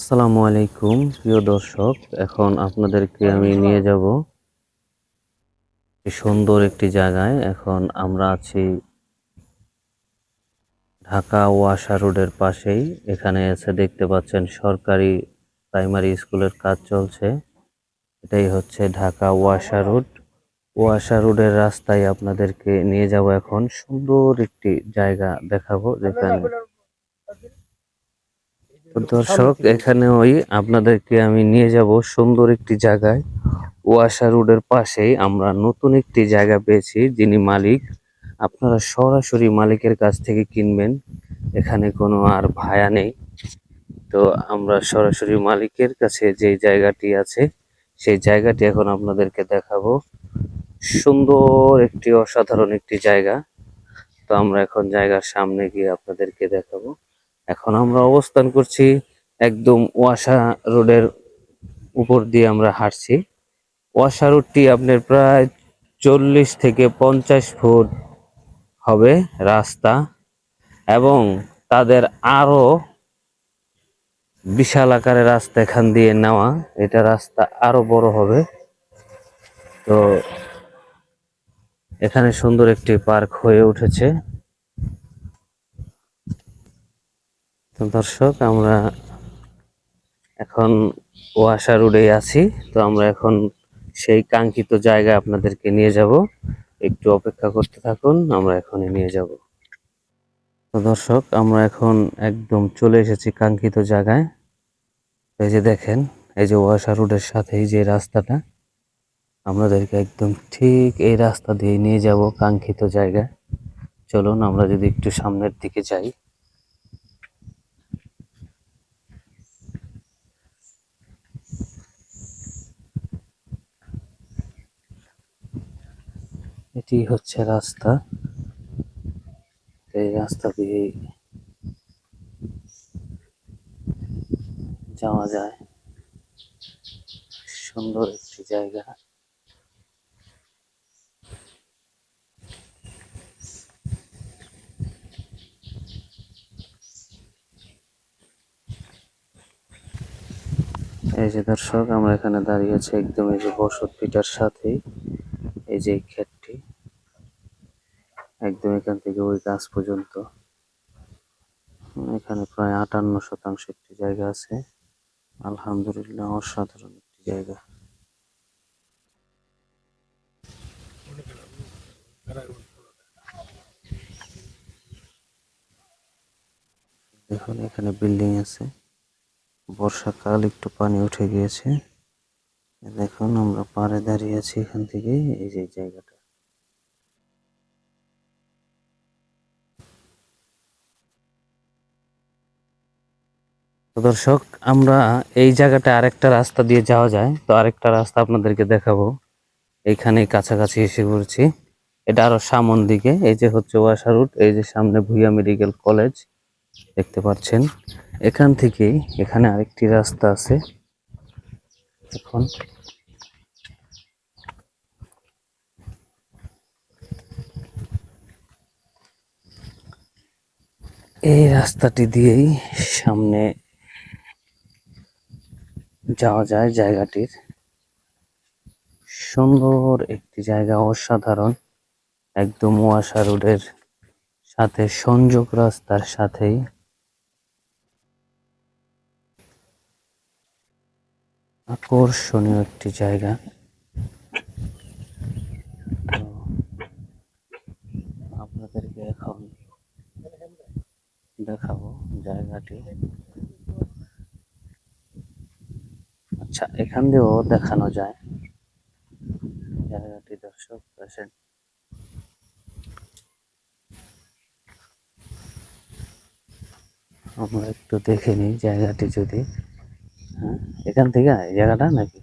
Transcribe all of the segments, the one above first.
আসসালামু আলাইকুম, প্রিয় দর্শক। এখন আপনাদেরকে আমি নিয়ে যাব সুন্দর একটি জায়গায়। এখন আমরা আছি ঢাকা ওয়াসা রোডের পাশেই। এখানে এসে দেখতে পাচ্ছেন, সরকারি প্রাইমারি স্কুলের কাজ চলছে। এটাই হচ্ছে ঢাকা ওয়াশা রোড। ওয়াসা রোডের রাস্তায় আপনাদেরকে নিয়ে যাব এখন। সুন্দর একটি জায়গা দেখাবো যেখানে দর্শক এখানে ওই আপনাদেরকে আমি নিয়ে যাব সুন্দর একটি জায়গায়। ওয়াসা রোডের পাশেই আমরা নতুন একটি জায়গা পেয়েছি যিনি মালিক। আপনারা সরাসরি মালিকের কাছ থেকে কিনবেন এখানে কোনো আর ভায়া নেই। তো আমরা সরাসরি মালিকের কাছে যে জায়গাটি আছে সেই জায়গাটি এখন আপনাদেরকে দেখাবো। সুন্দর একটি অসাধারণ একটি জায়গা। তো আমরা এখন জায়গার সামনে গিয়ে আপনাদেরকে দেখাবো। এখন আমরা অবস্থান করছি একদম ওয়াসা রোডের উপর দিয়ে আমরা হাঁটছি। ওয়াসা রোডটি আপনার প্রায় চল্লিশ থেকে পঞ্চাশ ফুট হবে রাস্তা এবং তাদের আরও বিশাল আকারের রাস্তা এখান দিয়ে নেওয়া। এটা রাস্তা আরও বড় হবে। তো এখানে সুন্দর একটি পার্ক হয়ে উঠেছে। দর্শক, আমরা এখন ওয়াসা রোডে আছি। তো আমরা এখন সেই কাঙ্ক্ষিত জায়গায় আপনাদেরকে নিয়ে যাব। একটু অপেক্ষা করতে থাকুন, আমরা এখনই নিয়ে যাব। তো দর্শক, আমরা এখন একদম চলে এসেছি কাঙ্ক্ষিত জায়গায়। এই যে দেখেন, এই যে ওয়াসা রোডের সাথেই যে রাস্তাটা আমাদেরকে একদম ঠিক এই রাস্তা দিয়ে নিয়ে যাব কাঙ্ক্ষিত জায়গায়। চলুন, আমরা যদি একটু সামনের দিকে যাই। এটি হচ্ছে রাস্তা। এই রাস্তা দিয়ে যাওয়া যায়। সুন্দর একটি জায়গা। এই যে দর্শক, আমরা এখানে দাঁড়িয়ে আছি একদম এই যে বসত পিটার সাথেই। এই যে এই ক্ষেতটি একদম এখান থেকে ওই গাছ পর্যন্ত। এখানে প্রায় আটান্ন শতাংশ একটি জায়গা আছে। আলহামদুলিল্লাহ, অসাধারণ একটি জায়গা। দেখুন, এখানে বিল্ডিং আছে। বর্ষাকাল একটু পানি উঠে গিয়েছে। দেখুন, আমরা পাড়ে দাঁড়িয়ে আছি এখান থেকে এই যে জায়গাটা। তো দর্শক, আমরা এই জায়গাটা আরেকটা রাস্তা দিয়ে যাওয়া যায়। তো আরেকটা রাস্তা আপনাদেরকে দেখাবো। এইখানে কাছাকাছি এসে পড়ছি এটা আরও সামন দিকে। এই যে হচ্ছে ওয়াসা রুট, এই যে সামনে ভুইয়া মেডিকেল কলেজ দেখতে পাচ্ছেন। এখান থেকে এখানে আরেকটি রাস্তা আছে। এখন এই রাস্তাটি দিয়েই সামনে যাওয়া যায় জায়গাটির। সুন্দর একটি জায়গা, অসাধারণ। একদম ওয়াসা রোডের সাথে সংযোগ রাস্তার সাথেই। আকর্ষণীয় একটি জায়গা। আপনাদেরকে এখন দেখাবো জায়গাটি। আচ্ছা এখান দিয়েও দেখানো যায়। জায়গাটি দর্শক আসেন আমরা একটু দেখে নিই জায়গাটি যদি। হ্যাঁ এখান থেকে এই জায়গাটা নাকি?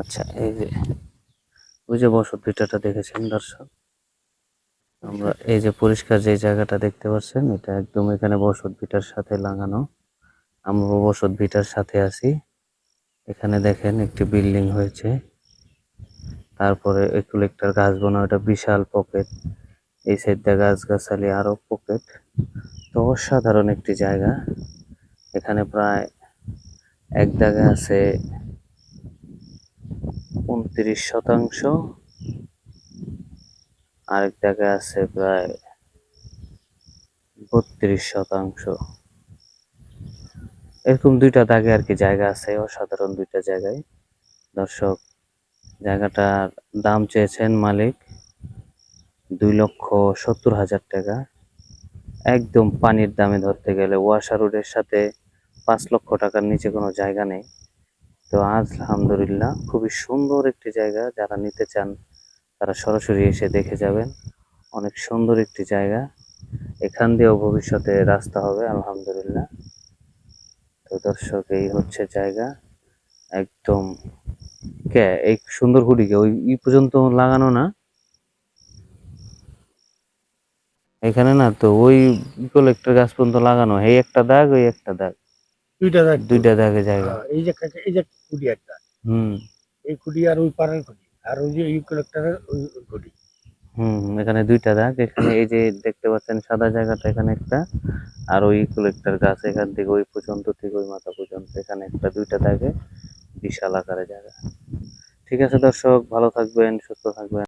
আচ্ছা এই যে, ওই যে বসত ভিটাটা দেখেছেন দর্শক? আমরা এই যে পরিষ্কার যে জায়গাটা দেখতে পাচ্ছেন, এটা একদম এখানে বসত ভিটার সাথে লাগানো। আমরা বসত ভিটার সাথে আছি। এখানে দেখেন একটি বিল্ডিং হয়েছে। তারপরে একটু গাছ বোনা, ওটা বিশাল পকেট এই সাইডটা গাছ গাছালি আরও পকেট তো অসাধারণ একটি জায়গা। এখানে প্রায় এক দাগে আছে উনত্রিশ শতাংশ। আরেক দাগে আছে প্রায় বত্রিশ শতাংশ। এরকম দুইটা দাগে আর কি জায়গা আছে, অসাধারণ দুইটা জায়গায়। দর্শক, জায়গাটার দাম চেয়েছেন মালিক দুই লক্ষ সত্তর হাজার টাকা। একদম পানির দামে ধরতে গেলে ওয়াশা রোডের সাথে পাঁচ লক্ষ টাকার নিচে কোনো জায়গা নেই। তো আজ আলহামদুলিল্লাহ খুবই সুন্দর একটি জায়গা, যারা নিতে চান তারা সরাসরি এসে দেখে যাবেন। অনেক সুন্দর একটি জায়গা। এখান দিয়েও ভবিষ্যতে রাস্তা হবে, আলহামদুলিল্লাহ। তো দর্শক এই হচ্ছে জায়গা। একদম কে এই সুন্দর হুডিকে ওই ই পর্যন্ত লাগানো না? এখানে না তো ওই ইকোলেক্টর গাছ পর্যন্ত লাগানো এই একটা দাগ ওই একটা দাগ। দুইটা দাগ দুইটা দাগে জায়গা। হ্যাঁ, এই যে এই যে খুঁটি একটা। হুম। এই খুঁটি আর ওই পাড়ার খুঁটি আর ওই যে ওই ওই খুঁটি হুম এখানে দুইটা দাগ, এখানে এই যে দেখতে পাচ্ছেন সাদা জায়গাটা এখানে একটা, আর ওই ইকুলেক্টর গাছ এখান থেকে ওই পর্যন্ত থেকে ওই মাথা পর্যন্ত এখানে একটা, দুইটা দাগে বিশাল আকারে জায়গা। ঠিক আছে দর্শক, ভালো থাকবেন, সুস্থ থাকবেন।